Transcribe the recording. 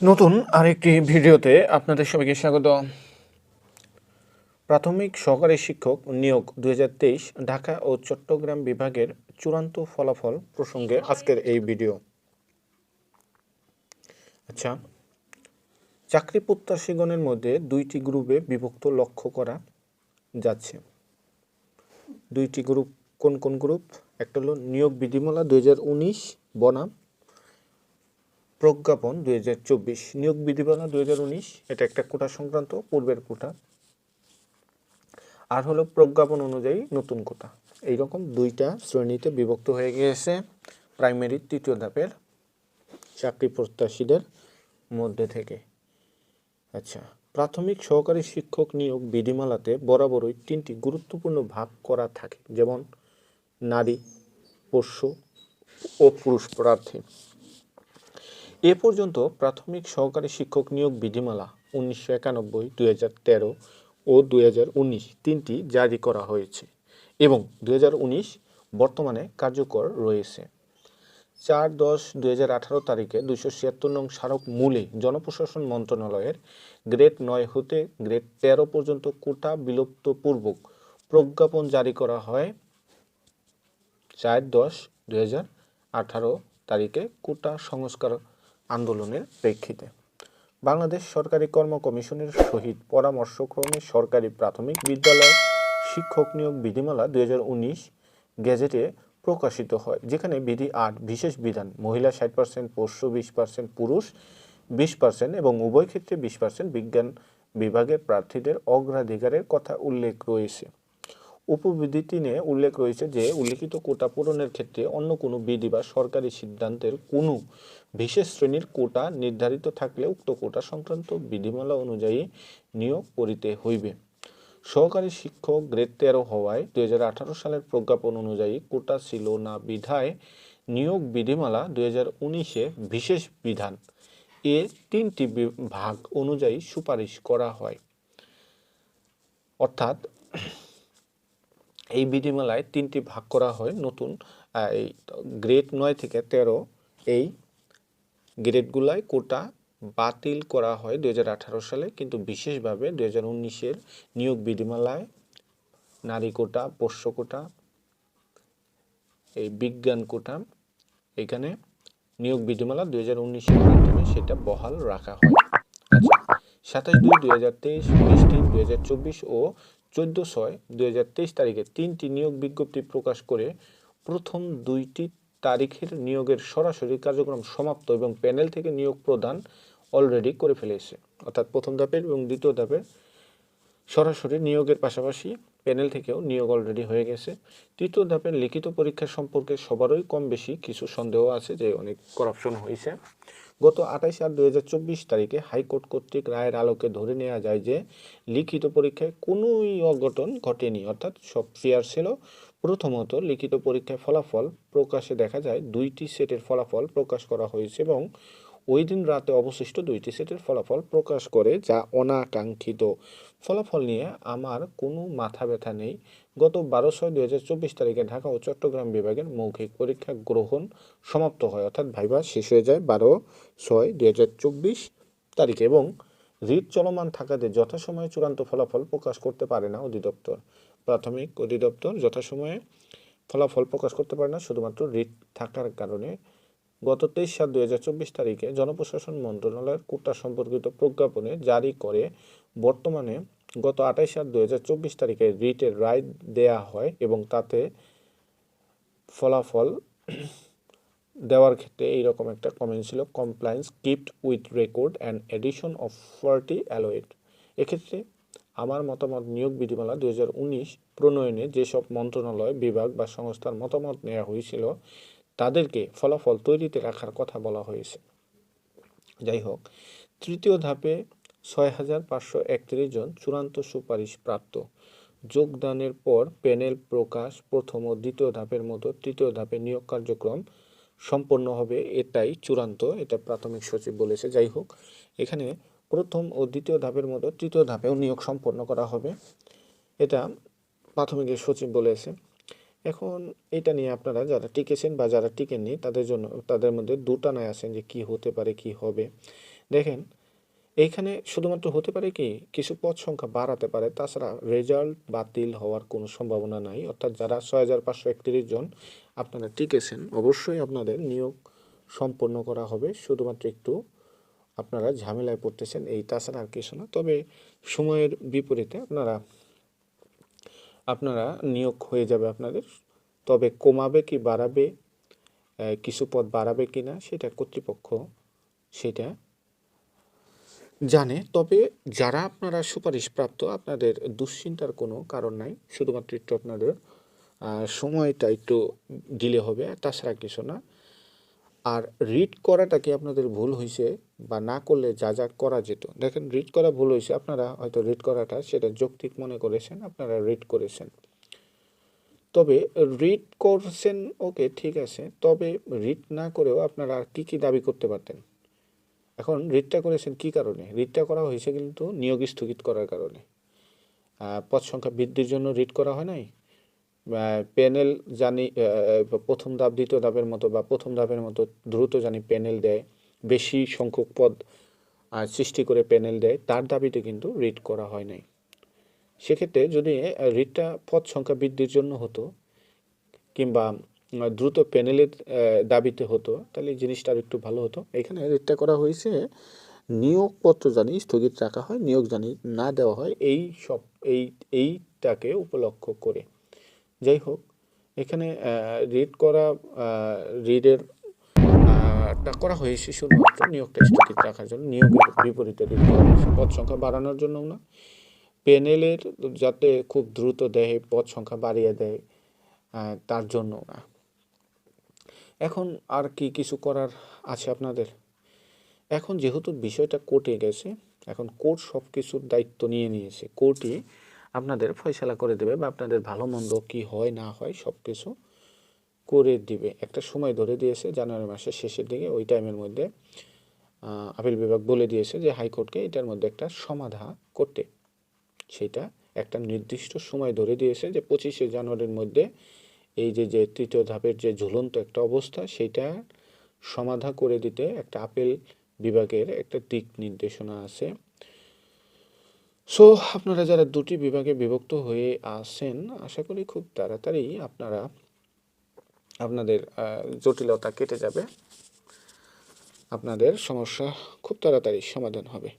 নতুন আরেকটি ভিডিওতে আপনাদের সবাইকে স্বাগত। প্রাথমিক সহকারী শিক্ষক নিয়োগ দুই হাজার তেইশ ঢাকা ও চট্টগ্রাম বিভাগের চূড়ান্ত ফলাফল প্রসঙ্গে আজকের এই ভিডিও। আচ্ছা চাকরি প্রত্যাশীগণের মধ্যে দুইটি গ্রুপে বিভক্ত লক্ষ্য করা যাচ্ছে। দুইটি গ্রুপ, কোন কোন গ্রুপ? একটা হলো নিয়োগ বিধিমালা দুই হাজার উনিশ বনাম প্রজ্ঞাপন দুই হাজার চব্বিশ, নিয়োগ বিধিমালা দুই হাজার উনিশ, এটা একটা কোটা সংক্রান্ত, পূর্বের কোটা। আর হলো প্রজ্ঞাপন অনুযায়ী নতুন কোটা। এইরকম দুইটা শ্রেণীতে বিভক্ত হয়ে গিয়েছে। প্রাইমারি, তৃতীয় ধাপের চাকরি প্রত্যাশীদের মধ্যে থেকে। আচ্ছা প্রাথমিক সহকারী শিক্ষক নিয়োগ বিধিমালাতে বরাবরই তিনটি গুরুত্বপূর্ণ ভাগ করা থাকে। যেমন নারী পোষ্য ও পুরুষ প্রার্থী। এ পর্যন্ত প্রাথমিক সহকারী শিক্ষক নিয়োগ বিধিমালা উনিশশো একানব্বই, দুই হাজার তেরো ও দুই হাজার উনিশ তিনটি জারি করা হয়েছে এবং দুই হাজার উনিশ বর্তমানে কার্যকর রয়েছে। চার দশ দুই হাজার আঠারো তারিখে দুশো ছিয়াত্তর নং স্মারক মূলে জনপ্রশাসন মন্ত্রণালয়ের গ্রেড নয় হতে গ্রেড তেরো পর্যন্ত কোটা বিলুপ্তপূর্বক প্রজ্ঞাপন জারি করা হয়। চার দশ দুই হাজার আঠারো তারিখে কোটা সংস্কার আন্দোলনের প্রেক্ষিতে। বাংলাদেশ সরকারি কর্ম কমিশনের সহিত পরামর্শক্রমে সরকারি প্রাথমিক বিদ্যালয় শিক্ষক নিয়োগ বিধিমালা দুই গেজেটে প্রকাশিত হয়, যেখানে বিধি আট বিশেষ বিধান, মহিলা ষাট পার্সেন্ট পোষ্য বিশ পার্সেন্ট পুরুষ বিশ পার্সেন্ট এবং উভয় ক্ষেত্রে বিশ পার্সেন্ট বিজ্ঞান বিভাগের প্রার্থীদের অগ্রাধিকারের কথা উল্লেখ রয়েছে। উপবিধি তিনে উল্লেখ রয়েছে যে, উল্লিখিত কোটা পূরণের ক্ষেত্রে অন্য কোনো বিধি বা সরকারি সিদ্ধান্তের কোনো বিশেষ শ্রেণির কোটা নির্ধারিত থাকলে উক্ত কোটা সংক্রান্ত বিধিমালা অনুযায়ী নিয়োগ করিতে হইবে। সহকারী শিক্ষক গ্রেড তেরো হওয়ায় দুই হাজার আঠারো সালের প্রজ্ঞাপন অনুযায়ী কোটা ছিল না বিধায় নিয়োগ বিধিমালা দুই হাজার বিশেষ বিধান। এ তিনটি ভাগ অনুযায়ী সুপারিশ করা হয়। অর্থাৎ এই বিধিমালায় তিনটি ভাগ করা হয় নতুন এই গ্রেড নয় থেকে তেরো, এই গ্রেডগুলায় কোটা বাতিল করা হয় দুই হাজার আঠারো সালে, কিন্তু বিশেষভাবে দুই হাজার উনিশের নিয়োগ বিধিমালায় নারী কোটা, পোষ্য কোটা, এই বিজ্ঞান কোটা, এখানে নিয়োগ বিধিমালা দুই হাজার উনিশের মাধ্যমে সেটা বহাল রাখা হয়। আচ্ছা সাতাশ দুই দুই হাজার তেইশ বিশ তিন দুই হাজার চব্বিশ ও চোদ্দ ছয় দুই তারিখে তিনটি নিয়োগ বিজ্ঞপ্তি প্রকাশ করে প্রথম দুইটি তারিখের নিয়োগের সরাসরি কার্যক্রম সমাপ্ত এবং প্যানেল থেকে নিয়োগ প্রদান অলরেডি করে ফেলেছে। অর্থাৎ প্রথম ধাপের এবং দ্বিতীয় ধাপের সরাসরি নিয়োগের পাশাপাশি প্যানেল থেকেও নিয়োগ অলরেডি হয়ে গেছে। তৃতীয় ধাপের লিখিত পরীক্ষা সম্পর্কে সবারই কম বেশি কিছু সন্দেহ আছে যে অনেক করাপশন হয়েছে। গত আঠাইশ আট দুই তারিখে হাইকোর্ট কর্তৃক রায়ের আলোকে ধরে নেওয়া যায় যে, লিখিত পরীক্ষায় কোনোই অঘটন ঘটেনি। অর্থাৎ সব ফেয়ার ছিল। প্রথমত লিখিত পরীক্ষায় ফলাফল প্রকাশে দেখা যায়, দুইটি সেটের ফলাফল প্রকাশ করা হয়েছে এবং ওই দিন রাতে অবশিষ্ট দুইটি সেটের ফলাফল প্রকাশ করে, যা অনাকাঙ্ক্ষিত ফলাফল নিয়ে আমার কোনো মাথা ব্যথা নেই। গত বারো ছয় দুই হাজার চব্বিশ তারিখে ঢাকা ও চট্টগ্রাম বিভাগের মৌখিক পরীক্ষা গ্রহণ সমাপ্ত হয়, অর্থাৎ ভাইবা শেষ হয়ে যায় বারো ছয় দুই হাজার চব্বিশ তারিখে এবং রিট চলমান থাকাতে যথাসময়ে চূড়ান্ত ফলাফল প্রকাশ করতে পারে না অধিদপ্তর। প্রাথমিক অধিদপ্তর যথাসময়ে ফলাফল প্রকাশ করতে পারে না, শুধুমাত্র রিট থাকার কারণে গত তেইশ সাত দুই হাজার চব্বিশ তারিখে জনপ্রশাসন মন্ত্রণালয়ের কোটা সম্পর্কিত প্রজ্ঞাপনে জারি করে বর্তমানে গত আঠাইশ সাত দুই হাজার চব্বিশ তারিখে রিটের রায় দেয়া হয় এবং তাতে ফলাফল দেওয়ার ক্ষেত্রে এইরকম একটা কমেন্ট ছিল compliance kept with record and addition of forty allowed এক্ষেত্রে আমার মতামত, নিয়োগ বিধিমালা দুই হাজার উনিশ প্রণয়নে যেসব মন্ত্রণালয়, বিভাগ বা সংস্থার মতামত নেওয়া হয়েছিল তাদেরকে ফলাফল তৈরিতে রাখার কথা বলা হয়েছে। যাই হোক তৃতীয় ধাপে ছয় হাজার পাঁচশো একত্রিশ জন চূড়ান্ত সুপারিশ প্রাপ্ত। যোগদানের পর প্যানেল প্রকাশ প্রথম ও দ্বিতীয় ধাপের মতো তৃতীয় ধাপে নিয়োগ কার্যক্রম সম্পন্ন হবে এটাই চূড়ান্ত, এটা প্রাথমিক সচিব বলেছে। যাই হোক এখানে প্রথম ও দ্বিতীয় ধাপের মতো তৃতীয় ধাপেও নিয়োগ সম্পন্ন করা হবে। এটা প্রাথমিকের সচিব বলেছে। এখন এটা নিয়ে আপনারা যারা টিকেছেন বা যারা টিকেননি, তাদের জন্য, তাদের মধ্যে দুটা দুটানায় আছেন যে কি হতে পারে, কি হবে। দেখেন, এইখানে শুধুমাত্র হতে পারে কি, কিছু পদ সংখ্যা বাড়াতে পারে, তাছাড়া রেজাল্ট বাতিল হওয়ার কোনো সম্ভাবনা নাই। অর্থাৎ যারা ছয় হাজার পাঁচশো একত্রিশ জন আপনারা টিকেছেন, অবশ্যই আপনাদের নিয়োগ সম্পন্ন করা হবে। শুধুমাত্র একটু আপনারা ঝামেলায় পড়তেছেন, এই তাছাড়া আর কিছু না। তবে সময়ের বিপরীতে আপনারা আপনারা নিয়োগ হয়ে যাবে আপনাদের। তবে কমাবে কি বাড়াবে কিছু পদ বাড়াবে কি না সেটা কর্তৃপক্ষ সেটা জানে। তবে যারা আপনারা সুপারিশপ্রাপ্ত, আপনাদের দুশ্চিন্তার কোনো কারণ নাই। শুধুমাত্র একটু আপনাদের সময়টা একটু ডিলে হবে তাছাড়া কিছু না। আর রিড করাটা কি আপনাদের ভুল হয়েছে বা না করলে যা যা করা যেত? দেখেন রিড করা ভুল হয়েছে আপনারা হয়তো রিড করাটা সেটা যৌক্তিক মনে করেছেন, আপনারা রিড করেছেন। তবে রিড করছেন ওকে ঠিক আছে। তবে রিড না করেও আপনারা আর কী কী দাবি করতে পারতেন? এখন রিটটা করেছেন কি কারণে? রিটটা করা হয়েছে কিন্তু নিয়োগ স্থগিত করার কারণে। পদ সংখ্যা বৃদ্ধির জন্য রিট করা হয় নাই? প্যানেল জানি প্রথম ধাপ, দ্বিতীয় ধাপের মতো বা প্রথম ধাপের মতো দ্রুত জানি প্যানেল দেয়, বেশি সংখ্যক পদ সৃষ্টি করে প্যানেল দেয়, তার দাবিতে কিন্তু রিট করা হয় নাই। সেক্ষেত্রে যদি রিটটা পদ সংখ্যা বৃদ্ধির জন্য হতো, কিংবা দ্রুত প্যানেলের দাবিতে হতো, তাহলে এই জিনিসটা আর একটু ভালো হতো। এখানে রিটটা করা হয়েছে, নিয়োগপত্র জানি স্থগিত রাখা হয়, নিয়োগ জানি না দেওয়া হয়, এই সব, এই, এইটাকে উপলক্ষ করে। যাই হোক, এখানে রিড করা রিডের টা করা হয়েছে শুধুমাত্র নিয়োগটা স্থগিত রাখার জন্য, নিয়োগের বিপরীতে রিড করা হয়েছে। পদ সংখ্যা বাড়ানোর জন্য না প্যানেলের যাতে খুব দ্রুত দেয় পদ সংখ্যা বাড়িয়ে দেয় তার জন্য না। এখন আর কি কিছু করার আছে আপনাদের? এখন যেহেতু বিষয়টা কোর্টে গেছে, এখন কোর্ট সব কিছুর দায়িত্ব নিয়ে নিয়েছে। কোর্টই আপনাদের ফয়সালা করে দেবে বা আপনাদের ভালো মন্দ কী হয়, না হয় সব কিছু করে দিবে। একটা সময় ধরে দিয়েছে, জানুয়ারি মাসের শেষের দিকে ওই টাইমের মধ্যে আপিল বিভাগ বলে দিয়েছে যে হাইকোর্টকে এটার মধ্যে একটা সমাধা করতে। সেটা একটা নির্দিষ্ট সময় ধরে দিয়েছে যে পঁচিশে জানুয়ারির মধ্যে এই যে যে তৃতীয় ধাপের যে ঝুলন্ত একটা অবস্থা, সেটা সমাধা করে দিতে একটা আপিল বিভাগের একটা দিক নির্দেশনা আছে। সো আপনারা যারা দুটি বিভাগে বিভক্ত হয়ে আসেন আশা করি খুব তাড়াতাড়ি আপনারা আপনাদের জটিলতা কেটে যাবে। আপনাদের সমস্যা খুব তাড়াতাড়ি সমাধান হবে।